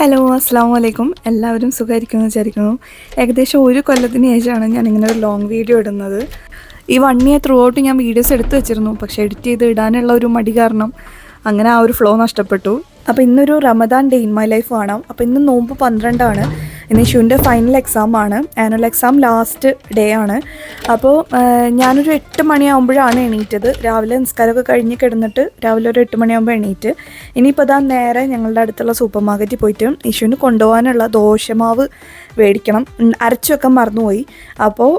Hello അസ്സാം വലൈക്കും എല്ലാവരും സുഖമായിരിക്കുമെന്ന് വിചാരിക്കുന്നു. ഏകദേശം ഒരു കൊല്ലത്തിന് ശേഷമാണ് ഞാൻ ഇങ്ങനെ ഒരു ലോങ് വീഡിയോ ഇടുന്നത്. ഈ വൺ ഇയർ ത്രൂ ഔട്ട് ഞാൻ വീഡിയോസ് എടുത്തു വെച്ചിരുന്നു. പക്ഷേ എഡിറ്റ് ചെയ്ത് ഇടാനുള്ള ഒരു മടി കാരണം അങ്ങനെ ആ ഒരു ഫ്ലോ നഷ്ടപ്പെട്ടു. അപ്പോൾ ഇന്നൊരു Ramadan day in my life കാണാം. അപ്പോൾ ഇന്ന് നോമ്പ് പന്ത്രണ്ടാണ്. ഇന്ന് ഇഷുവിന്റെ ഫൈനൽ എക്സാം ആണ്. ആനുവൽ എക്സാം ലാസ്റ്റ് ഡേ ആണ്. അപ്പോൾ ഞാനൊരു എട്ട് മണിയാകുമ്പോഴാണ് എണീറ്റത്. രാവിലെ നിസ്കാരമൊക്കെ കഴിഞ്ഞ് കിടന്നിട്ട് രാവിലെ ഒരു എട്ട് മണിയാകുമ്പോൾ എണീറ്റ്. ഇനിയിപ്പോൾ അതാ നേരെ ഞങ്ങളുടെ അടുത്തുള്ള സൂപ്പർ മാർക്കറ്റിൽ പോയിട്ട് ഇഷുവിന് കൊണ്ടുപോകാനുള്ള ദോശമാവ് മേടിക്കണം അരച്ചു മറന്നുപോയി. അപ്പോൾ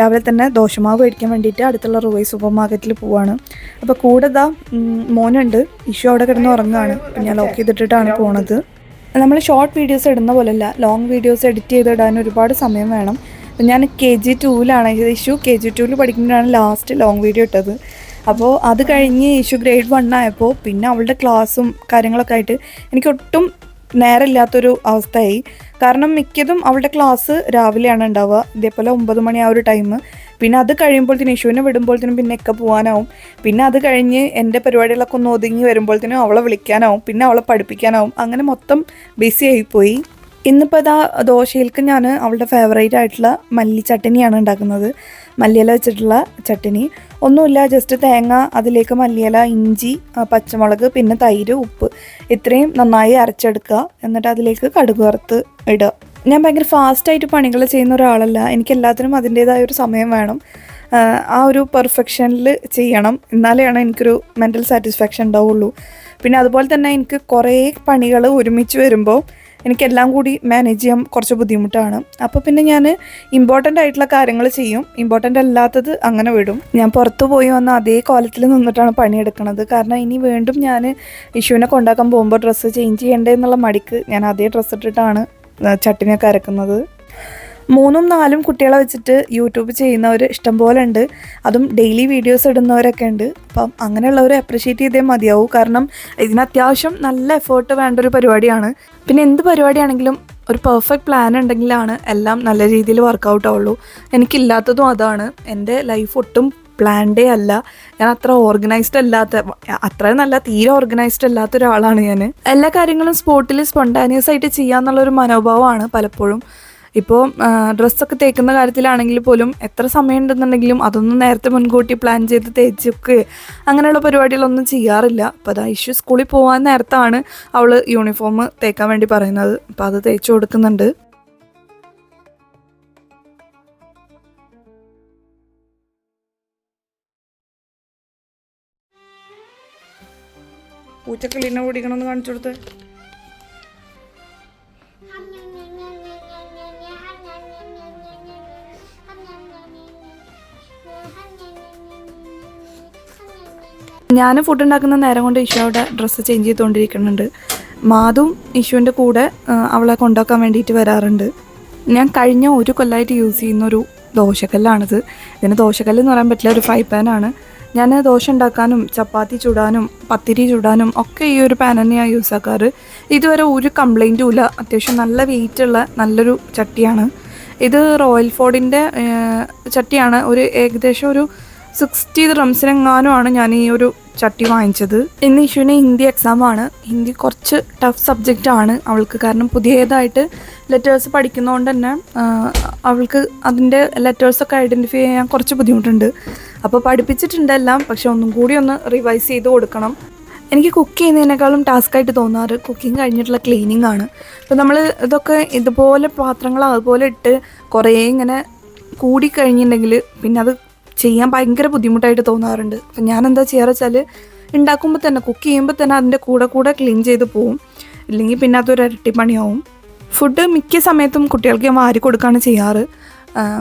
രാവിലെ തന്നെ ദോശമാവ് മേടിക്കാൻ വേണ്ടിയിട്ട് അടുത്തുള്ള റൂവൈ സൂപ്പർ മാർക്കറ്റിൽ പോവാണ്. അപ്പോൾ കൂടെ ഇതാ മോനുണ്ട്. ഇഷു അവിടെ കിടന്ന് ഉറങ്ങുകയാണ് ഞാൻ ലോക്ക് ചെയ്തിട്ടിട്ടാണ് പോണത്. നമ്മൾ ഷോർട്ട് വീഡിയോസ് ഇടുന്ന പോലെയല്ല ലോങ് വീഡിയോസ് എഡിറ്റ് ചെയ്തിടാൻ ഒരുപാട് സമയം വേണം. ഞാൻ കെ ജി ടൂവിലാണ് ഇഷ്യൂ കെ ജി ടൂവിൽ പഠിക്കുമ്പോഴാണ് ലാസ്റ്റ് ലോങ് വീഡിയോ ഇട്ടത്. അപ്പോൾ അത് കഴിഞ്ഞ് ഇഷ്യൂ ഗ്രേഡ് വൺ ആയപ്പോൾ പിന്നെ അവളുടെ ക്ലാസ്സും കാര്യങ്ങളൊക്കെ ആയിട്ട് എനിക്ക് ഒട്ടും നേരമില്ലാത്തൊരു അവസ്ഥയായി. കാരണം മിക്കതും അവളുടെ ക്ലാസ് രാവിലെയാണ് ഉണ്ടാവുക. ഇതേപോലെ ഒമ്പത് മണി ആ ഒരു ടൈം പിന്നെ അത് കഴിയുമ്പോഴത്തേനും ഇഷുവിനെ വിടുമ്പോഴത്തേനും പിന്നെ ഒക്കെ പോകാനാവും പിന്നെ അത് കഴിഞ്ഞ് എന്റെ പരിപാടികളൊക്കെ ഒന്ന് ഒതുങ്ങി വരുമ്പോഴത്തേനും അവളെ വിളിക്കാനാവും. പിന്നെ അവളെ പഠിപ്പിക്കാനാവും. അങ്ങനെ മൊത്തം ബിസി ആയിപ്പോയി. ഇന്നിപ്പോൾ ഇതാ ദോശയിൽക്ക് ഞാൻ അവളുടെ ഫേവറേറ്റ് ആയിട്ടുള്ള മല്ലി ചട്ടനിയാണ് ഉണ്ടാക്കുന്നത്. മല്ലിയില വെച്ചിട്ടുള്ള ചട്ടിനി. ഒന്നുമില്ല ജസ്റ്റ് തേങ്ങ അതിലേക്ക് മല്ലിയില ഇഞ്ചി പച്ചമുളക് പിന്നെ തൈര് ഉപ്പ്. ഇത്രയും നന്നായി അരച്ചെടുക്കുക. എന്നിട്ട് അതിലേക്ക് കടുക് വറുത്ത് ഇടുക. ഞാൻ ഭയങ്കര ഫാസ്റ്റായിട്ട് പണികൾ ചെയ്യുന്ന ഒരാളല്ല. എനിക്ക് എല്ലാത്തിനും അതിന്റേതായ ഒരു സമയം വേണം. ആ, ഒരു പെർഫെക്ഷനിൽ ചെയ്യണം. എന്നാലെയാണ് എനിക്കൊരു മെന്റൽ സാറ്റിസ്ഫാക്ഷൻ ഉണ്ടാവുള്ളൂ. പിന്നെ അതുപോലെ തന്നെ എനിക്ക് കുറേ പണികൾ ഒരുമിച്ച് വരുമ്പോൾ എനിക്കെല്ലാം കൂടി മാനേജ് ചെയ്യാൻ കുറച്ച് ബുദ്ധിമുട്ടാണ്. അപ്പോൾ പിന്നെ ഞാൻ ഇമ്പോർട്ടന്റ് ആയിട്ടുള്ള കാര്യങ്ങൾ ചെയ്യും. ഇമ്പോർട്ടന്റ് അല്ലാത്തത് അങ്ങനെ വിടും. ഞാൻ പുറത്തു പോയി വന്ന അതേ കോലത്തിൽ നിന്നിട്ടാണ് പണിയെടുക്കുന്നത് കാരണം ഇനി വീണ്ടും ഞാൻ ഇഷ്യൂവിനെ കൊണ്ടാക്കാൻ പോകുമ്പോൾ ഡ്രസ്സ് ചേഞ്ച് ചെയ്യണ്ടേ എന്നുള്ള മടിക്ക് ഞാൻ അതേ ഡ്രസ്സ് ഇട്ടിട്ടാണ് ചട്ടിനൊക്കെ അരക്കുന്നത്. മൂന്നും നാലും കുട്ടികളെ വെച്ചിട്ട് യൂട്യൂബ് ചെയ്യുന്നവർ ഇഷ്ടംപോലെ ഉണ്ട് അതും ഡെയിലി വീഡിയോസ് ഇടുന്നവരൊക്കെ ഉണ്ട് അപ്പം അങ്ങനെയുള്ളവരെ അപ്രിഷ്യേറ്റ് ചെയ്തേ മതിയാവും. കാരണം ഇതിന് അത്യാവശ്യം നല്ല എഫേർട്ട് വേണ്ട ഒരു പരിപാടിയാണ്. പിന്നെ എന്ത് പരിപാടിയാണെങ്കിലും ഒരു പെർഫെക്റ്റ് പ്ലാൻ ഉണ്ടെങ്കിലാണ് എല്ലാം നല്ല രീതിയിൽ വർക്കൗട്ട് ആവുള്ളൂ. എനിക്കില്ലാത്തതും അതാണ്. എന്റെ ലൈഫ് ഒട്ടും പ്ലാൻഡേ അല്ല. ഞാൻ അത്ര ഓർഗനൈസ്ഡ് അല്ലാത്ത അത്ര നല്ല തീരെ ഓർഗനൈസ്ഡ് അല്ലാത്ത ഒരാളാണ് ഞാൻ എല്ലാ കാര്യങ്ങളും സ്പോട്ടിൽ സ്പോണ്ടാനിയസ് ആയിട്ട് ചെയ്യാന്നുള്ളൊരു മനോഭാവമാണ് പലപ്പോഴും. ഇപ്പോൾ ഡ്രസ്സൊക്കെ തേക്കുന്ന കാര്യത്തിലാണെങ്കിൽ പോലും എത്ര സമയം ഉണ്ടെന്നുണ്ടെങ്കിലും അതൊന്നും നേരത്തെ മുൻകൂട്ടി പ്ലാൻ ചെയ്ത് തേച്ചൊക്കെ അങ്ങനെയുള്ള പരിപാടികളൊന്നും ചെയ്യാറില്ല. അപ്പോൾ അതാ ഇഷ്യൂ സ്കൂളിൽ പോകാൻ നേരത്താണ് അവൾ യൂണിഫോം തേക്കാൻ വേണ്ടി പറയുന്നത്. അപ്പോൾ അത് തേച്ച് കൊടുക്കുന്നുണ്ട്. പൂച്ചക്കിളിനെ ഓടിക്കണമെന്ന് കാണിച്ചു കൊടുത്ത്. ഞാൻ ഫുഡ് ഉണ്ടാക്കുന്ന നേരം കൊണ്ട് അവിടെ ഡ്രസ്സ് ചേഞ്ച് ചെയ്തുകൊണ്ടിരിക്കുന്നുണ്ട് മാതും ഇഷുവിന്റെ കൂടെ അവളെ കൊണ്ടാക്കാൻ വേണ്ടിയിട്ട് വരാറുണ്ട്. ഞാൻ കഴിഞ്ഞ ഒരു കൊല്ലമായിട്ട് യൂസ് ചെയ്യുന്ന ഒരു ദോശക്കല്ലാണിത്. ഇതിന് ദോശക്കല്ല് എന്ന് പറയാൻ പറ്റില്ല ഒരു ഫ്രൈ പാനാണ് ഞാൻ ദോശ ഉണ്ടാക്കാനും ചപ്പാത്തി ചുടാനും പത്തിരി ചുടാനും ഒക്കെ ഈ ഒരു പാൻ തന്നെയാണ് യൂസ് ആക്കാറ്. ഇതുവരെ ഒരു കംപ്ലൈന്റും ഇല്ല. അത്യാവശ്യം നല്ല വെയിറ്റുള്ള നല്ലൊരു ചട്ടിയാണ്. ഇത് റോയൽ ഫോർഡിന്റെ ചട്ടിയാണ്. ഒരു ഏകദേശം ഒരു സിക്സ്റ്റി റംസിനെങ്ങാനുമാണ് ഞാൻ ഈ ഒരു ചട്ടി വാങ്ങിച്ചത്. ഇന്ന് ഇഷുവിന് ഹിന്ദി എക്സാം ആണ്. ഹിന്ദി കുറച്ച് ടഫ് സബ്ജക്റ്റ് ആണ് അവൾക്ക്. കാരണം പുതിയതായിട്ട് ലെറ്റേഴ്സ് പഠിക്കുന്നതുകൊണ്ട് തന്നെ അവൾക്ക് അതിന്റെ ലെറ്റേഴ്സൊക്കെ ഐഡന്റിഫൈ ചെയ്യാൻ കുറച്ച് ബുദ്ധിമുട്ടുണ്ട്. അപ്പോൾ പഠിപ്പിച്ചിട്ടുണ്ട് എല്ലാം പക്ഷെ ഒന്നും കൂടി ഒന്ന് റിവൈസ് ചെയ്ത് കൊടുക്കണം. എനിക്ക് കുക്ക് ചെയ്യുന്നതിനേക്കാളും ടാസ്ക് ആയിട്ട് തോന്നാറ് കുക്കിംഗ് കഴിഞ്ഞിട്ടുള്ള ക്ലീനിങ് ആണ്. അപ്പോൾ നമ്മൾ ഇതൊക്കെ ഇതുപോലെ പാത്രങ്ങൾ അതുപോലെ ഇട്ട് കുറേ ഇങ്ങനെ കൂടിക്കഴിഞ്ഞിട്ടുണ്ടെങ്കിൽ പിന്നെ അത് ചെയ്യാൻ ഭയങ്കര ബുദ്ധിമുട്ടായിട്ട് തോന്നാറുണ്ട്. അപ്പം ഞാൻ എന്താ ചെയ്യാറ് വെച്ചാൽ ഉണ്ടാക്കുമ്പോൾ തന്നെ കുക്ക് ചെയ്യുമ്പോൾ തന്നെ അതിന്റെ കൂടെ കൂടെ ക്ലീൻ ചെയ്ത് പോവും. ഇല്ലെങ്കിൽ പിന്നെ അതൊരു ഇരട്ടിപ്പണിയാവും ഫുഡ് മിക്ക സമയത്തും കുട്ടികൾക്ക് ഞാൻ വാരി കൊടുക്കുകയാണ് ചെയ്യാറ്.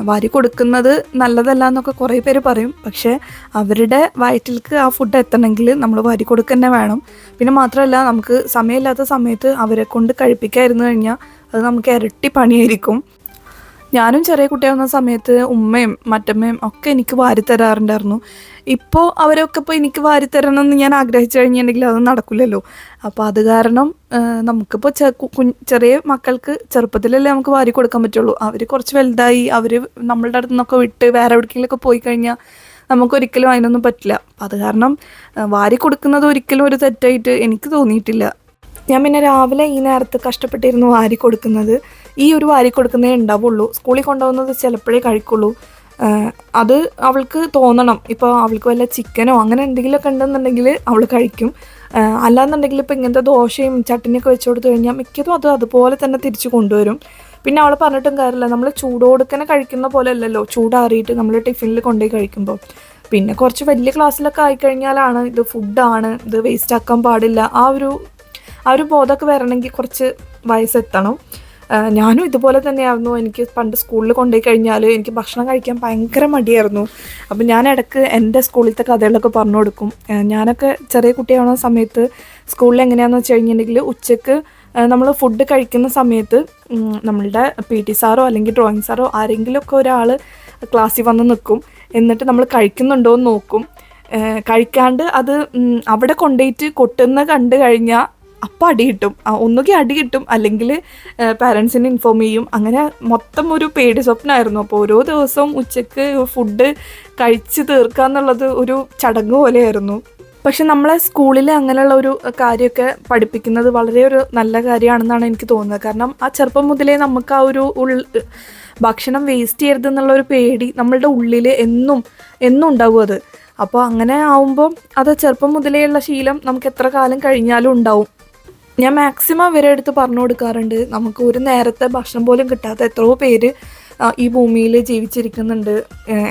വാരി കൊടുക്കുന്നത് നല്ലതല്ല എന്നൊക്കെ കുറേ പേര് പറയും. പക്ഷേ അവരുടെ വയറ്റിലേക്ക് ആ ഫുഡ് എത്തണമെങ്കിൽ നമ്മൾ വാരി കൊടുക്കുക തന്നെ വേണം. പിന്നെ മാത്രമല്ല നമുക്ക് സമയമില്ലാത്ത സമയത്ത് അവരെ കൊണ്ട് കഴിപ്പിക്കാതിരുന്നു കഴിഞ്ഞാൽ അത് നമുക്ക് ഇരട്ടി പണിയായിരിക്കും. ഞാനും ചെറിയ കുട്ടിയാവുന്ന സമയത്ത് ഉമ്മയും മറ്റമ്മയും ഒക്കെ എനിക്ക് വാരി തരാറുണ്ടായിരുന്നു. ഇപ്പോൾ അവരൊക്കെ ഇപ്പോൾ എനിക്ക് വാരി തരണം എന്ന് ഞാൻ ആഗ്രഹിച്ചു കഴിഞ്ഞിട്ടുണ്ടെങ്കിൽ അതൊന്നും നടക്കില്ലല്ലോ അപ്പോൾ അത് കാരണം നമുക്കിപ്പോൾ ചെറിയ മക്കൾക്ക് ചെറുപ്പത്തിലല്ലേ നമുക്ക് വാരി കൊടുക്കാൻ പറ്റുള്ളൂ. അവർ കുറച്ച് വലുതായി അവർ നമ്മളുടെ അടുത്ത് നിന്നൊക്കെ വിട്ട് വേറെ എവിടേക്കെങ്കിലുമൊക്കെ പോയി കഴിഞ്ഞാൽ നമുക്കൊരിക്കലും അതിനൊന്നും പറ്റില്ല. അപ്പം അത് കാരണം വാരി കൊടുക്കുന്നത് ഒരിക്കലും ഒരു തെറ്റായിട്ട് എനിക്ക് തോന്നിയിട്ടില്ല. ഞാൻ പിന്നെ രാവിലെ ഈ നേരത്ത് കഷ്ടപ്പെട്ടിരുന്നു വാരി കൊടുക്കുന്നത്. ഈ ഒരു വാരി കൊടുക്കുന്നേ ഉണ്ടാവുള്ളൂ. സ്കൂളിൽ കൊണ്ടുപോകുന്നത് ചിലപ്പോഴേ കഴിക്കുള്ളൂ. അത് അവൾക്ക് തോന്നണം. ഇപ്പോൾ അവൾക്ക് വല്ല ചിക്കനോ അങ്ങനെ എന്തെങ്കിലുമൊക്കെ ഉണ്ടെന്നുണ്ടെങ്കിൽ അവൾ കഴിക്കും. അല്ലാന്നുണ്ടെങ്കിൽ ഇപ്പോൾ ഇങ്ങനത്തെ ദോശയും ചട്ടിനൊക്കെ വെച്ച് കൊടുത്തു കഴിഞ്ഞാൽ മിക്കതും അത് അതുപോലെ തന്നെ തിരിച്ചു കൊണ്ടുവരും. പിന്നെ അവൾ പറഞ്ഞിട്ടും കാര്യമില്ല. നമ്മൾ ചൂടോടുക്കനെ കഴിക്കുന്ന പോലെ അല്ലല്ലോ ചൂടാറിയിട്ട് നമ്മൾ ടിഫിനിൽ കൊണ്ടുപോയി കഴിക്കുമ്പോൾ. പിന്നെ കുറച്ച് വലിയ ക്ലാസ്സിലൊക്കെ ആയിക്കഴിഞ്ഞാലാണ് ഇത് ഫുഡാണ്. ഇത് വേസ്റ്റ് ആക്കാൻ പാടില്ല. ആ ഒരു ആ ഒരു ബോധമൊക്കെ വരണമെങ്കിൽ കുറച്ച് വയസ്സെത്തണം. ഞാനും ഇതുപോലെ തന്നെയായിരുന്നു. എനിക്ക് പണ്ട് സ്കൂളിൽ കൊണ്ടുപോയി കഴിഞ്ഞാൽ എനിക്ക് ഭക്ഷണം കഴിക്കാൻ ഭയങ്കര മടിയായിരുന്നു. അപ്പം ഞാൻ ഇടയ്ക്ക് എന്റെ സ്കൂളിലത്തെ കഥകളൊക്കെ പറഞ്ഞു കൊടുക്കും. ഞാനൊക്കെ ചെറിയ കുട്ടിയാവുന്ന സമയത്ത് സ്കൂളിൽ എങ്ങനെയാണെന്ന് വെച്ച് കഴിഞ്ഞിട്ടുണ്ടെങ്കിൽ ഉച്ചയ്ക്ക് നമ്മൾ ഫുഡ് കഴിക്കുന്ന സമയത്ത് നമ്മളുടെ പി ടി സാറോ അല്ലെങ്കിൽ ഡ്രോയിങ് സാറോ ആരെങ്കിലുമൊക്കെ ഒരാൾ ക്ലാസ്സിൽ വന്ന് നിൽക്കും. എന്നിട്ട് നമ്മൾ കഴിക്കുന്നുണ്ടോ എന്ന് നോക്കും കഴിക്കാണ്ട് അത് അവിടെ കൊണ്ടുപോയിട്ട് കൊട്ടുന്ന കണ്ടു കഴിഞ്ഞാൽ അപ്പം അടി കിട്ടും. ഒന്നുകിൽ അടി കിട്ടും. അല്ലെങ്കിൽ പാരൻസിനെ ഇൻഫോം ചെയ്യും. അങ്ങനെ മൊത്തം ഒരു പേടി സ്വപ്നമായിരുന്നു അപ്പോൾ ഓരോ ദിവസവും ഉച്ചയ്ക്ക് ഫുഡ് കഴിച്ച് തീർക്കുക എന്നുള്ളത് ഒരു ചടങ്ങ് പോലെയായിരുന്നു. പക്ഷെ നമ്മളെ സ്കൂളിൽ അങ്ങനെയുള്ള ഒരു കാര്യമൊക്കെ പഠിപ്പിക്കുന്നത് വളരെ ഒരു നല്ല കാര്യമാണെന്നാണ് എനിക്ക് തോന്നുന്നത്. കാരണം ആ ചെറുപ്പം മുതലേ നമുക്ക് ആ ഒരു ഭക്ഷണം വേസ്റ്റ് ചെയ്യരുത് എന്നുള്ള ഒരു പേടി നമ്മളുടെ ഉള്ളിൽ എന്നും എന്നും ഉണ്ടാവും അത്. അപ്പോൾ അങ്ങനെ ആവുമ്പോൾ അത് ചെറുപ്പം മുതലേ ഉള്ള ശീലം നമുക്ക് എത്ര കാലം കഴിഞ്ഞാലും ഉണ്ടാവും. ഞാൻ മാക്സിമം ഇവരെ അടുത്ത് പറഞ്ഞു കൊടുക്കാറുണ്ട്. നമുക്ക് ഒരു നേരത്തെ ഭക്ഷണം പോലും കിട്ടാത്ത എത്രയോ പേര് ഈ ഭൂമിയിൽ ജീവിച്ചിരിക്കുന്നുണ്ട്.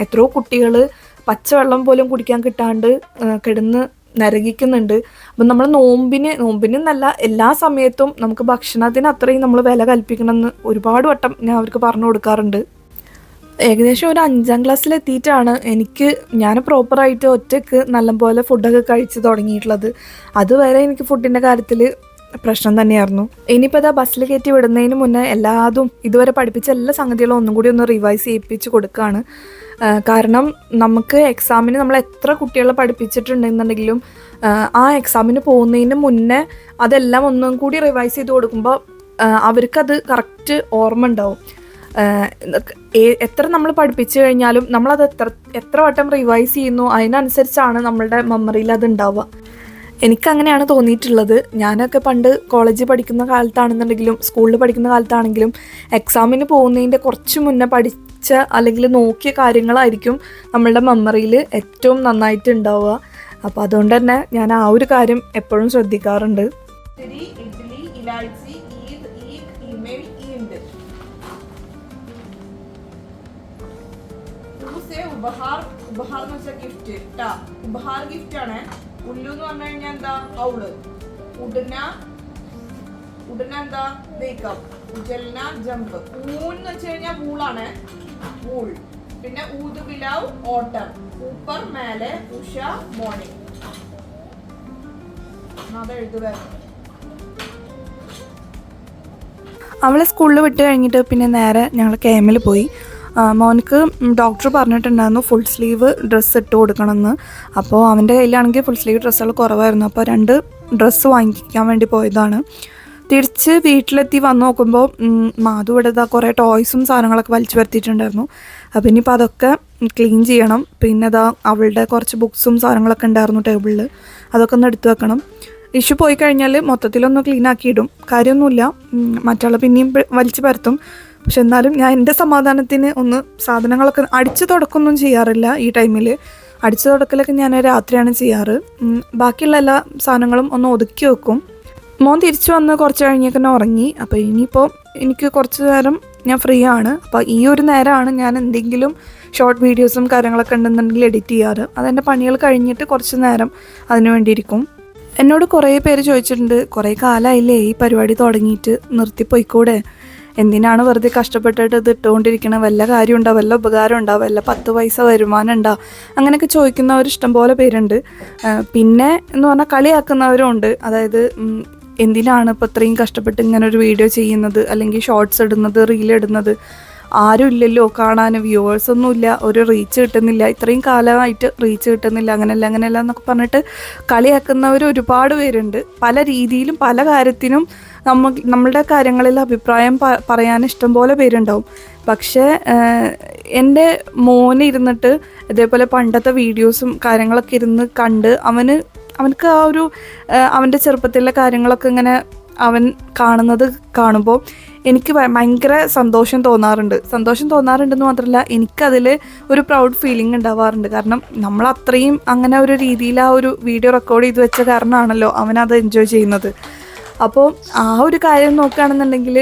എത്രയോ കുട്ടികൾ പച്ചവെള്ളം പോലും കുടിക്കാൻ കിട്ടാണ്ട് കിടന്ന് നരകിക്കുന്നുണ്ട്. അപ്പം നമ്മൾ നോമ്പിന് നോമ്പിന് എന്നല്ല എല്ലാ സമയത്തും നമുക്ക് ഭക്ഷണത്തിന് അത്രയും നമ്മൾ വില കൽപ്പിക്കണമെന്ന് ഒരുപാട് വട്ടം ഞാൻ അവർക്ക് പറഞ്ഞു കൊടുക്കാറുണ്ട്. ഏകദേശം ഒരു അഞ്ചാം ക്ലാസ്സിലെത്തിയിട്ടാണ് എനിക്ക് ഞാൻ പ്രോപ്പറായിട്ട് ഒറ്റയ്ക്ക് നല്ലപോലെ ഫുഡൊക്കെ കഴിച്ച് തുടങ്ങിയിട്ടുള്ളത്. അതുവരെ എനിക്ക് ഫുഡിന്റെ കാര്യത്തിൽ പ്രശ്നം തന്നെയായിരുന്നു. ഇനിയിപ്പോൾ ഇതാ ബസ്സിൽ കയറ്റി വിടുന്നതിന് മുന്നേ എല്ലാതും ഇതുവരെ പഠിപ്പിച്ച എല്ലാ സംഗതികളും ഒന്നും കൂടി ഒന്ന് റിവൈസ് ചെയ്യിപ്പിച്ച് കൊടുക്കുകയാണ് കാരണം നമുക്ക് എക്സാമിന് നമ്മൾ എത്ര കുട്ടികളെ പഠിപ്പിച്ചിട്ടുണ്ടെന്നുണ്ടെങ്കിലും ആ, എക്സാമിന് പോകുന്നതിന് മുന്നേ അതെല്ലാം ഒന്നും കൂടി റിവൈസ് ചെയ്ത് കൊടുക്കുമ്പോൾ അവർക്കത് കറക്റ്റ് ഓർമ്മ ഉണ്ടാവും. എത്ര നമ്മൾ പഠിപ്പിച്ചു കഴിഞ്ഞാലും നമ്മളത് എത്ര എത്ര വട്ടം റിവൈസ് ചെയ്യുന്നു അതിനനുസരിച്ചാണ് നമ്മളുടെ മെമ്മറിയിൽ അത് ഉണ്ടാവുക. എനിക്കങ്ങനെയാണ് തോന്നിയിട്ടുള്ളത് ഞാനൊക്കെ പണ്ട് കോളേജിൽ പഠിക്കുന്ന കാലത്താണെന്നുണ്ടെങ്കിലും സ്കൂളിൽ പഠിക്കുന്ന കാലത്താണെങ്കിലും എക്സാമിന് പോകുന്നതിന്റെ കുറച്ച് മുന്നേ പഠിച്ച അല്ലെങ്കിൽ നോക്കിയ കാര്യങ്ങളായിരിക്കും നമ്മളുടെ മെമ്മറിയിൽ ഏറ്റവും നന്നായിട്ട് ഉണ്ടാവുക അപ്പോൾ അതുകൊണ്ട് തന്നെ ഞാൻ ആ ഒരു കാര്യം എപ്പോഴും ശ്രദ്ധിക്കാറുണ്ട് ഉപഹാർ ഉപഹാർ എന്ന് വെച്ചാൽ ഗിഫ്റ്റ് ഉപഹാർ ഗിഫ്റ്റ് ആണ് ഉല്ലു എന്ന് പറഞ്ഞു കഴിഞ്ഞാൽ എന്താ? ഔൾ. ഉടന ഉടന എന്താ? വേക്കപ്പ് ഉജൽന ജമ്പ്. ഊൻ എന്ന് വെച്ച് കഴിഞ്ഞാൽ വൂളാണ് വൂൾ പിന്നെ ഊത് ബിലാവ് ഓട്ടം. ഊപ്പർ മേലെ ഉഷ മോർണിംഗ്. അവളെ സ്കൂളിൽ വിട്ട് കഴിഞ്ഞിട്ട് പിന്നെ നേരെ ഞങ്ങൾ കേമിൽ പോയി. മോനിക്ക് ഡോക്ടർ പറഞ്ഞിട്ടുണ്ടായിരുന്നു ഫുൾ സ്ലീവ് ഡ്രസ്സ് ഇട്ട് കൊടുക്കണമെന്ന്. അപ്പോൾ അവന്റെ കയ്യിലാണെങ്കിൽ ഫുൾ സ്ലീവ് ഡ്രസ്സുകൾ കുറവായിരുന്നു. അപ്പോൾ രണ്ട് ഡ്രസ്സ് വാങ്ങിക്കാൻ വേണ്ടി പോയതാണ്. തിരിച്ച് വീട്ടിലെത്തി വന്ന് നോക്കുമ്പോൾ മാധു ഇവിടെ ഇതാ കുറേ ടോയ്സും സാധനങ്ങളൊക്കെ വലിച്ചു വരുത്തിയിട്ടുണ്ടായിരുന്നു. അപ്പോൾ ഇനിയിപ്പോൾ അതൊക്കെ ക്ലീൻ ചെയ്യണം. പിന്നെ ഇതാ അവളുടെ കുറച്ച് ബുക്സും സാധനങ്ങളൊക്കെ ഉണ്ടായിരുന്നു ടേബിളിൽ അതൊക്കെ ഒന്ന് എടുത്തു വെക്കണം. ഇഷ്യൂ പോയി കഴിഞ്ഞാൽ മൊത്തത്തിലൊന്ന് ക്ലീൻ ഇടും. കാര്യമൊന്നുമില്ല. മറ്റുള്ള പിന്നെയും വലിച്ചു പരത്തും. പക്ഷെ എന്നാലും ഞാൻ എന്റെ സമാധാനത്തിന് ഒന്ന് സാധനങ്ങളൊക്കെ അടിച്ചു തുടക്കൊന്നും ചെയ്യാറില്ല ഈ ടൈമിൽ. അടിച്ചു തുടക്കലൊക്കെ ഞാൻ രാത്രിയാണ് ചെയ്യാറ്. ബാക്കിയുള്ള എല്ലാ സാധനങ്ങളും ഒന്ന് ഒതുക്കി വെക്കും. മോൻ തിരിച്ചു വന്ന് കുറച്ച് കഴിഞ്ഞൊക്കെ ഉറങ്ങി. അപ്പോൾ ഇനിയിപ്പോൾ എനിക്ക് കുറച്ച് നേരം ഞാൻ ഫ്രീ ആണ്. അപ്പോൾ ഈ ഒരു നേരമാണ് ഞാൻ എന്തെങ്കിലും ഷോർട്ട് വീഡിയോസും കാര്യങ്ങളൊക്കെ ഉണ്ടെന്നുണ്ടെങ്കിൽ എഡിറ്റ് ചെയ്യാറ്. അതെന്റെ പണികൾ കഴിഞ്ഞിട്ട് കുറച്ച് നേരം അതിനു വേണ്ടിയിരിക്കും. എന്നോട് കുറേ പേര് ചോദിച്ചിട്ടുണ്ട്. കുറേ കാലമായില്ലേ ഈ പരിപാടി തുടങ്ങിയിട്ട്. നിർത്തിപ്പോയിക്കൂടെ? എന്തിനാണ് വെറുതെ കഷ്ടപ്പെട്ടിട്ട് ഇത് ഇട്ടുകൊണ്ടിരിക്കണത് വല്ല കാര്യം ഉണ്ടോ വല്ല ഉപകാരം ഉണ്ടാവും വല്ല പത്ത് പൈസ വരുമാനം ഉണ്ടാവും അങ്ങനെയൊക്കെ ചോദിക്കുന്നവർ ഇഷ്ടംപോലെ പേരുണ്ട്. പിന്നെ എന്ന് പറഞ്ഞാൽ കളിയാക്കുന്നവരും ഉണ്ട് അതായത് എന്തിനാണ് ഇപ്പോൾ ഇത്രയും കഷ്ടപ്പെട്ട് ഇങ്ങനെ ഒരു വീഡിയോ ചെയ്യുന്നത്? അല്ലെങ്കിൽ ഷോർട്സ് ഇടുന്നത് റീൽ ഇടുന്നത്? ആരും ഇല്ലല്ലോ കാണാൻ വ്യൂവേഴ്സ് ഒന്നും ഇല്ല. ഒരു റീച്ച് കിട്ടുന്നില്ല. ഇത്രയും കാലമായിട്ട് റീച്ച് കിട്ടുന്നില്ല. അങ്ങനെയല്ല അങ്ങനെയല്ല എന്നൊക്കെ പറഞ്ഞിട്ട് കളിയാക്കുന്നവർ ഒരുപാട് പേരുണ്ട്. പല രീതിയിലും പല കാര്യത്തിനും നമ്മ നമ്മളുടെ കാര്യങ്ങളിൽ അഭിപ്രായം പറയാൻ ഇഷ്ടംപോലെ പേരുണ്ടാവും. പക്ഷേ എന്റെ മോന് ഇരുന്നിട്ട് ഇതേപോലെ പണ്ടത്തെ വീഡിയോസും കാര്യങ്ങളൊക്കെ ഇരുന്ന് കണ്ട് അവന് അവനക്ക് ആ ഒരു അവന്റെ ചെറുപ്പത്തിലെ കാര്യങ്ങളൊക്കെ ഇങ്ങനെ അവൻ കാണുന്നത് കാണുമ്പോൾ എനിക്ക് ഭയങ്കര സന്തോഷം തോന്നാറുണ്ട്. സന്തോഷം തോന്നാറുണ്ടെന്ന് മാത്രമല്ല എനിക്കതിൽ ഒരു പ്രൗഡ് ഫീലിംഗ് ഉണ്ടാവാറുണ്ട്. കാരണം നമ്മൾ അത്രയും അങ്ങനെ ഒരു രീതിയിൽ ആ ഒരു വീഡിയോ റെക്കോർഡ് ചെയ്ത് വെച്ച കാരണമാണല്ലോ അവനത് എൻജോയ് ചെയ്യുന്നത്. അപ്പോൾ ആ ഒരു കാര്യം നോക്കുകയാണെന്നുണ്ടെങ്കിൽ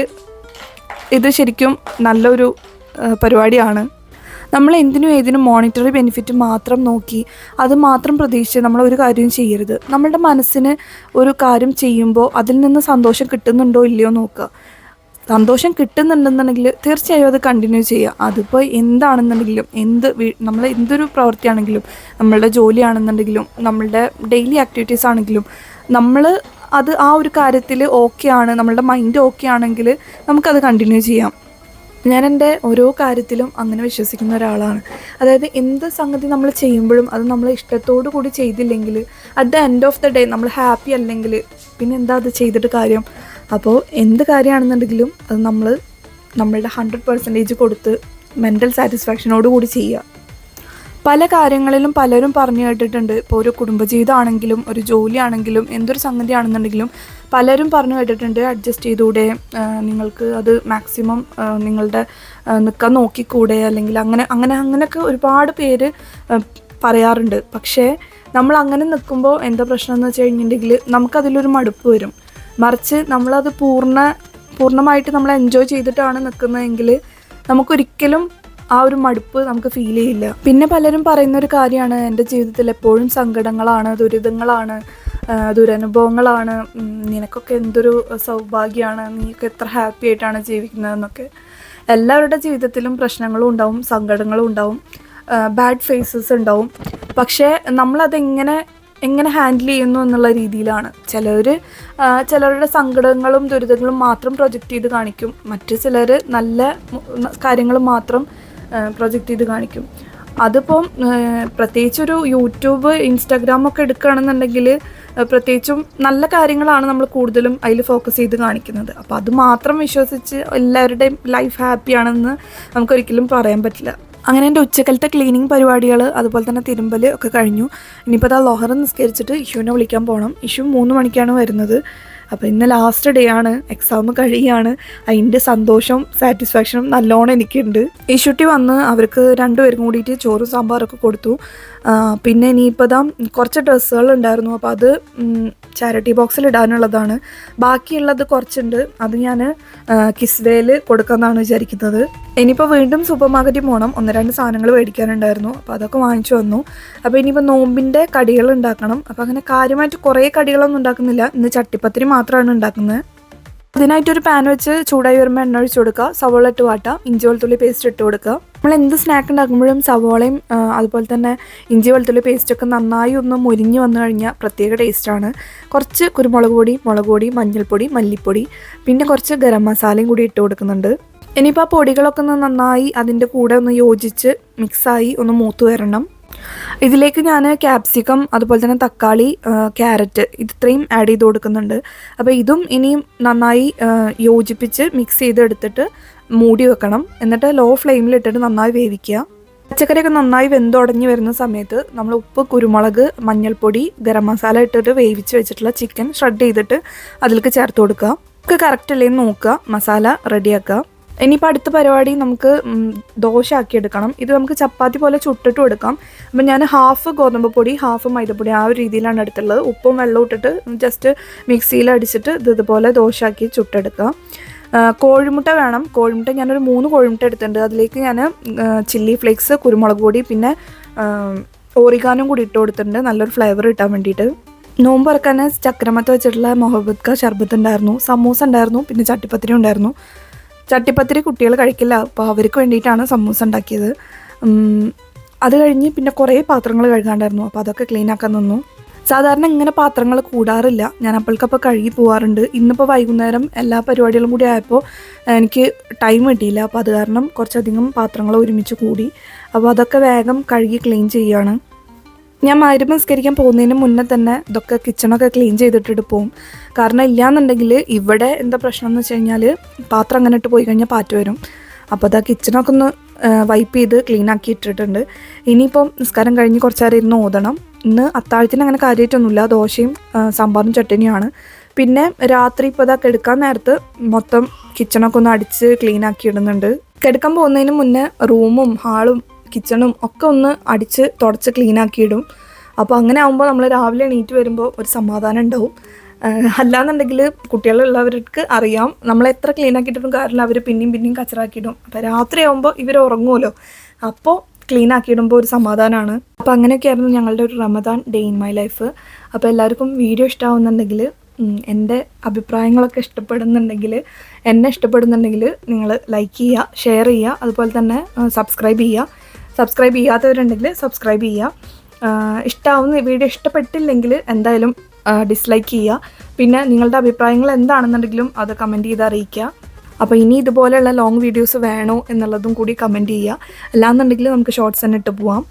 ഇത് ശരിക്കും നല്ലൊരു പരിപാടിയാണ്. നമ്മൾ എന്തിനും ഏതിനും മോണിറ്ററി ബെനിഫിറ്റ് മാത്രം നോക്കി അത് മാത്രം പ്രതീക്ഷിച്ച് നമ്മൾ ഒരു കാര്യവും ചെയ്യരുത്. നമ്മളുടെ മനസ്സിന് ഒരു കാര്യം ചെയ്യുമ്പോൾ അതിൽ നിന്ന് സന്തോഷം കിട്ടുന്നുണ്ടോ ഇല്ലയോ നോക്കുക. സന്തോഷം കിട്ടുന്നുണ്ടെന്നുണ്ടെങ്കിൽ തീർച്ചയായും അത് കണ്ടിന്യൂ ചെയ്യുക. അതിപ്പോൾ എന്താണെന്നുണ്ടെങ്കിലും എന്ത് നമ്മൾ എന്തൊരു പ്രവൃത്തിയാണെങ്കിലും നമ്മളുടെ ജോലിയാണെന്നുണ്ടെങ്കിലും നമ്മളുടെ ഡെയിലി ആക്ടിവിറ്റീസ് ആണെങ്കിലും നമ്മൾ അത് ആ ഒരു കാര്യത്തിൽ ഓക്കെ ആണ് നമ്മളുടെ മൈൻഡ് ഓക്കെ ആണെങ്കിൽ നമുക്കത് കണ്ടിന്യൂ ചെയ്യാം. ഞാൻ എന്റെ ഓരോ കാര്യത്തിലും അങ്ങനെ വിശ്വസിക്കുന്ന ഒരാളാണ്. അതായത് എന്ത് സംഗതി നമ്മൾ ചെയ്യുമ്പോഴും അത് നമ്മൾ ഇഷ്ടത്തോടു കൂടി ചെയ്തില്ലെങ്കിൽ at the end of the day നമ്മൾ ഹാപ്പി അല്ലെങ്കിൽ പിന്നെ എന്താ അത് ചെയ്തിട്ട് കാര്യം? അപ്പോൾ എന്ത് കാര്യമാണെന്നുണ്ടെങ്കിലും അത് നമ്മൾ നമ്മളുടെ ഹൺഡ്രഡ് പെർസെന്റേജ് കൊടുത്ത് മെന്റൽ സാറ്റിസ്ഫാക്ഷനോട് കൂടി ചെയ്യുക. പല കാര്യങ്ങളിലും പലരും പറഞ്ഞു കേട്ടിട്ടുണ്ട്. ഇപ്പോൾ ഒരു കുടുംബജീവിതമാണെങ്കിലും ഒരു ജോലിയാണെങ്കിലും എന്തൊരു സംഗതി ആണെന്നുണ്ടെങ്കിലും പലരും പറഞ്ഞു കേട്ടിട്ടുണ്ട്. അഡ്ജസ്റ്റ് ചെയ്തുകൂടെ നിങ്ങൾക്ക് അത് മാക്സിമം നിങ്ങളുടെ നിൽക്കാൻ നോക്കിക്കൂടെ അല്ലെങ്കിൽ അങ്ങനെ അങ്ങനെ അങ്ങനെയൊക്കെ ഒരുപാട് പേര് പറയാറുണ്ട്. പക്ഷേ നമ്മൾ അങ്ങനെ നിൽക്കുമ്പോൾ എന്താ പ്രശ്നം എന്ന് വെച്ച് കഴിഞ്ഞിട്ടുണ്ടെങ്കിൽ നമുക്കതിലൊരു മടുപ്പ് വരും. മറിച്ച് നമ്മളത് പൂർണ പൂർണമായിട്ട് നമ്മൾ എൻജോയ് ചെയ്തിട്ടാണ് നിൽക്കുന്നതെങ്കിൽ നമുക്കൊരിക്കലും ആ ഒരു മടുപ്പ് നമുക്ക് ഫീൽ ചെയ്യില്ല. പിന്നെ പലരും പറയുന്ന ഒരു കാര്യമാണ് എന്റെ ജീവിതത്തിൽ എപ്പോഴും സങ്കടങ്ങളാണ് ദുരിതങ്ങളാണ് ദുരനുഭവങ്ങളാണ്. നിനക്കൊക്കെ എന്തൊരു സൗഭാഗ്യമാണ് നീയൊക്കെ എത്ര ഹാപ്പി ആയിട്ടാണ് ജീവിക്കുന്നതെന്നൊക്കെ. എല്ലാവരുടെ ജീവിതത്തിലും പ്രശ്നങ്ങളും ഉണ്ടാവും സങ്കടങ്ങളും ഉണ്ടാവും ബാഡ് ഫേസസ് ഉണ്ടാവും. പക്ഷേ നമ്മളതെങ്ങനെ എങ്ങനെ ഹാൻഡിൽ ചെയ്യുന്നു എന്നുള്ള രീതിയിലാണ്. ചിലർ ചിലരുടെ സങ്കടങ്ങളും ദുരിതങ്ങളും മാത്രം പ്രൊജക്റ്റ് ചെയ്ത് കാണിക്കും. മറ്റു ചിലർ നല്ല കാര്യങ്ങൾ മാത്രം പ്രൊജക്റ്റ് ചെയ്ത് കാണിക്കും. അതിപ്പം പ്രത്യേകിച്ചൊരു യൂട്യൂബ് ഇൻസ്റ്റാഗ്രാം ഒക്കെ എടുക്കുകയാണെന്നുണ്ടെങ്കിൽ പ്രത്യേകിച്ചും നല്ല കാര്യങ്ങളാണ് നമ്മൾ കൂടുതലും അതിൽ ഫോക്കസ് ചെയ്ത് കാണിക്കുന്നത്. അപ്പോൾ അത് മാത്രം വിശ്വസിച്ച് എല്ലാവരുടെയും ലൈഫ് ഹാപ്പിയാണെന്ന് നമുക്കൊരിക്കലും പറയാൻ പറ്റില്ല. അങ്ങനെ എന്റെ ഉച്ചക്കലത്തെ ക്ലീനിങ് പരിപാടികൾ അതുപോലെ തന്നെ തിരുമ്പൽ ഒക്കെ കഴിഞ്ഞു. ഇനിയിപ്പോൾ അത് ലോഹർ നിസ്കരിച്ചിട്ട് ഇഷുവിനെ വിളിക്കാൻ പോകണം ഇഷു മൂന്ന് മണിക്കാണ് വരുന്നത്. അപ്പോൾ ഇന്ന് ലാസ്റ്റ് ഡേ ആണ്. എക്സാം കഴിയാണ്. അതിന്റെ സന്തോഷവും സാറ്റിസ്ഫാക്ഷനും നല്ലോണം എനിക്കുണ്ട്. ഷുട്ടി വന്ന് അവർക്ക് രണ്ടുപേരും കൂടിയിട്ട് ചോറും സാമ്പാറൊക്കെ കൊടുത്തു. പിന്നെ ഇനിയിപ്പോൾ ഇതാ കുറച്ച് ഡ്രസ്സുകൾ ഉണ്ടായിരുന്നു. അപ്പോൾ അത് ചാരിറ്റി ബോക്സിൽ ഇടാനുള്ളതാണ്. ബാക്കിയുള്ളത് കുറച്ചുണ്ട്. അത് ഞാൻ കിസ്വേയിൽ കൊടുക്കാമെന്നാണ് വിചാരിക്കുന്നത്. ഇനിയിപ്പോൾ വീണ്ടും സൂപ്പർ മാർക്കറ്റിൽ പോകണം ഒന്ന് രണ്ട് സാധനങ്ങൾ മേടിക്കാനുണ്ടായിരുന്നു. അപ്പോൾ അതൊക്കെ വാങ്ങിച്ചു വന്നു. അപ്പോൾ ഇനിയിപ്പോൾ നോമ്പിന്റെ കടികൾ ഉണ്ടാക്കണം. അപ്പോൾ അങ്ങനെ കാര്യമായിട്ട് കുറേ കടികളൊന്നും ഉണ്ടാക്കുന്നില്ല. ഇന്ന് ചട്ടിപ്പത്തിരി മാത്രമാണ് ഉണ്ടാക്കുന്നത് അതിനായിട്ടൊരു പാൻ വെച്ച് ചൂടായി വരുമ്പോൾ എണ്ണ ഒഴിച്ച് കൊടുക്കുക സവോള ഇട്ട് വാട്ടാം. ഇഞ്ചി വെളുത്തുള്ളി പേസ്റ്റ് ഇട്ട് കൊടുക്കുക നമ്മൾ എന്ത് സ്നാക്ക് ഉണ്ടാക്കുമ്പോഴും സവോളയും അതുപോലെ തന്നെ ഇഞ്ചി വെളുത്തുള്ളി പേസ്റ്റൊക്കെ നന്നായി ഒന്ന് മുരിഞ്ഞ് വന്നു കഴിഞ്ഞാൽ പ്രത്യേക ടേസ്റ്റാണ് കുറച്ച് കുരുമുളക് പൊടി മുളക് പൊടി മഞ്ഞൾപ്പൊടി മല്ലിപ്പൊടി പിന്നെ കുറച്ച് ഗരം മസാലയും കൂടി ഇട്ട് കൊടുക്കുന്നുണ്ട്. ഇനിയിപ്പോൾ ആ പൊടികളൊക്കെ ഒന്ന് നന്നായി അതിന്റെ കൂടെ ഒന്ന് യോജിച്ച് മിക്സായി ഒന്ന് മൂത്ത് വരണം. ഇതിലേക്ക് ഞാൻ ക്യാപ്സിക്കം അതുപോലെ തന്നെ തക്കാളി ക്യാരറ്റ് ഇത് ഇത്രയും ആഡ് ചെയ്ത് കൊടുക്കുന്നുണ്ട്. അപ്പോൾ ഇതും ഇനിയും നന്നായി യോജിപ്പിച്ച് മിക്സ് ചെയ്തെടുത്തിട്ട് മൂടി വെക്കണം. എന്നിട്ട് ലോ ഫ്ലെയിമിൽ ഫ്ലെയിമിലിട്ടിട്ട് നന്നായി വേവിക്കുക. പച്ചക്കറിയൊക്കെ നന്നായി വെന്തുടഞ്ഞ് വരുന്ന സമയത്ത് നമ്മൾ ഉപ്പ് കുരുമുളക് മഞ്ഞൾപ്പൊടി ഗരം മസാല ഇട്ടിട്ട് വേവിച്ച് വെച്ചിട്ടുള്ള ചിക്കൻ ഷ്രെഡ് ചെയ്തിട്ട് അതിലേക്ക് ചേർത്ത് കൊടുക്കുക. ഒക്കെ കറക്റ്റ് അല്ലേന്ന് നോക്കുക. മസാല റെഡിയാക്കുക ഇനിയിപ്പോൾ അടുത്ത പരിപാടി നമുക്ക് ദോശ ആക്കി എടുക്കണം. ഇത് നമുക്ക് ചപ്പാത്തി പോലെ ചുട്ടിട്ടും എടുക്കാം. അപ്പം ഞാൻ ഹാഫ് ഗോതമ്പ് പൊടി ഹാഫ് മൈദപ്പൊടി ആ ഒരു രീതിയിലാണ് എടുത്തുള്ളത്. ഉപ്പും വെള്ളവും ഇട്ടിട്ട് ജസ്റ്റ് മിക്സിയിൽ അടിച്ചിട്ട് ഇത് ഇതുപോലെ ദോശ ആക്കി ചുട്ടെടുക്കുക. കോഴിമുട്ട വേണം. കോഴിമുട്ട ഞാനൊരു മൂന്ന് കോഴിമുട്ട എടുത്തിട്ടുണ്ട്. അതിലേക്ക് ഞാൻ ചില്ലി ഫ്ലേക്സ് കുരുമുളക് പൊടി പിന്നെ ഓറിഗാനും കൂടി ഇട്ട് കൊടുത്തിട്ടുണ്ട്. നല്ലൊരു ഫ്ലേവർ കിട്ടാൻ വേണ്ടിയിട്ട്. നോമ്പ് തുറക്കാൻ ചക്രമത്ത് വെച്ചിട്ടുള്ള മൊഹബത്ത് ക ഷർബത്ത് ഉണ്ടായിരുന്നു. സമൂസ ഉണ്ടായിരുന്നു. പിന്നെ ചട്ടിപ്പത്തിരി ഉണ്ടായിരുന്നു. ചട്ടിപ്പത്തിരി കുട്ടികൾ കഴിക്കില്ല. അപ്പോൾ അവർക്ക് വേണ്ടിയിട്ടാണ് സമൂസ ഉണ്ടാക്കിയത്. അത് കഴിഞ്ഞ് പിന്നെ കുറേ പാത്രങ്ങൾ കഴുകാണ്ടായിരുന്നു. അപ്പോൾ അതൊക്കെ ക്ലീൻ ആക്കാൻ നിന്നു. സാധാരണ ഇങ്ങനെ പാത്രങ്ങൾ കൂടാറില്ല. ഞാൻ അപ്പോൾക്കപ്പോൾ കഴുകി പോവാറുണ്ട്. ഇന്നിപ്പോൾ വൈകുന്നേരം എല്ലാ പരിപാടികളും കൂടി ആയപ്പോൾ എനിക്ക് ടൈം കിട്ടിയില്ല. അപ്പോൾ അത് കാരണം കുറച്ചധികം പാത്രങ്ങൾ ഒരുമിച്ച് കൂടി. അപ്പോൾ അതൊക്കെ വേഗം കഴുകി ക്ലീൻ ചെയ്യുകയാണ് ഞാൻ മരുന്ന് പോകുന്നതിന് മുന്നേ തന്നെ ഇതൊക്കെ കിച്ചണൊക്കെ ക്ലീൻ ചെയ്തിട്ടിട്ട് പോകും കാരണം ഇല്ലയെന്നുണ്ടെങ്കിൽ ഇവിടെ എന്താ പ്രശ്നം എന്ന് വെച്ച് കഴിഞ്ഞാൽ പാത്രം അങ്ങനെ ഇട്ട് പോയി കഴിഞ്ഞാൽ പാറ്റ് വരും. അപ്പോൾ അതാ കിച്ചണൊക്കെ ഒന്ന് വൈപ്പ് ചെയ്ത് ക്ലീൻ ആക്കി ഇട്ടിട്ടുണ്ട്. ഇനിയിപ്പം നിസ്കാരം കഴിഞ്ഞ് കുറച്ചേരം ഇരുന്ന് ഓതണം. ഇന്ന് അത്താഴത്തിന് അങ്ങനെ കാര്യമായിട്ടൊന്നുമില്ല ദോശയും സാമ്പാറും ചട്ടിനിയുമാണ് പിന്നെ രാത്രി ഇപ്പോൾ ഇതാ കെടുക്കാൻ നേരത്ത് മൊത്തം കിച്ചണൊക്കെ ഒന്ന് അടിച്ച് ക്ലീൻ ആക്കി ഇടുന്നുണ്ട്. കിടക്കാൻ പോകുന്നതിന് മുന്നേ റൂമും ഹാളും കിച്ചണും ഒക്കെ ഒന്ന് അടിച്ച് തുടച്ച് ക്ലീൻ ആക്കി ഇടും. അപ്പോൾ അങ്ങനെ ആകുമ്പോൾ നമ്മൾ രാവിലെ എണീറ്റ് വരുമ്പോൾ ഒരു സമാധാനം ഉണ്ടാവും. അല്ലാന്നുണ്ടെങ്കിൽ കുട്ടികളുള്ളവർക്ക് അറിയാം. നമ്മൾ എത്ര ക്ലീൻ ആക്കിയിട്ടും കാര്യമില്ല. അവർ പിന്നെയും പിന്നെയും കച്ചറാക്കിയിടും അപ്പോൾ രാത്രി ആകുമ്പോൾ ഇവർ ഉറങ്ങുമല്ലോ. അപ്പോൾ ക്ലീൻ ആക്കിയിടുമ്പോൾ ഒരു സമാധാനമാണ് അപ്പോൾ അങ്ങനെയൊക്കെയായിരുന്നു ഞങ്ങളുടെ ഒരു Ramadan day in my life അപ്പോൾ എല്ലാവർക്കും വീഡിയോ ഇഷ്ടമാവുന്നുണ്ടെങ്കിൽ എന്റെ അഭിപ്രായങ്ങളൊക്കെ ഇഷ്ടപ്പെടുന്നുണ്ടെങ്കിൽ എന്നെ ഇഷ്ടപ്പെടുന്നുണ്ടെങ്കിൽ നിങ്ങൾ ലൈക്ക് ചെയ്യുക ഷെയർ ചെയ്യുക അതുപോലെ തന്നെ സബ്സ്ക്രൈബ് ചെയ്യുക. സബ്സ്ക്രൈബ് ചെയ്യാത്തവരുണ്ടെങ്കിൽ സബ്സ്ക്രൈബ് ചെയ്യുക. ഇഷ്ടമാവുന്ന വീഡിയോ ഇഷ്ടപ്പെട്ടില്ലെങ്കിൽ എന്തായാലും ഡിസ്ലൈക്ക് ചെയ്യുക. പിന്നെ നിങ്ങളുടെ അഭിപ്രായങ്ങൾ എന്താണെന്നുണ്ടെങ്കിലും അത് കമന്റ് ചെയ്ത് അറിയിക്കുക. അപ്പോൾ ഇനി ഇതുപോലെയുള്ള ലോങ് വീഡിയോസ് വേണോ എന്നുള്ളതും കൂടി കമന്റ് ചെയ്യുക. അല്ലാന്നുണ്ടെങ്കിൽ നമുക്ക് ഷോർട്സ് തന്നെ ഇട്ട് പോവാം.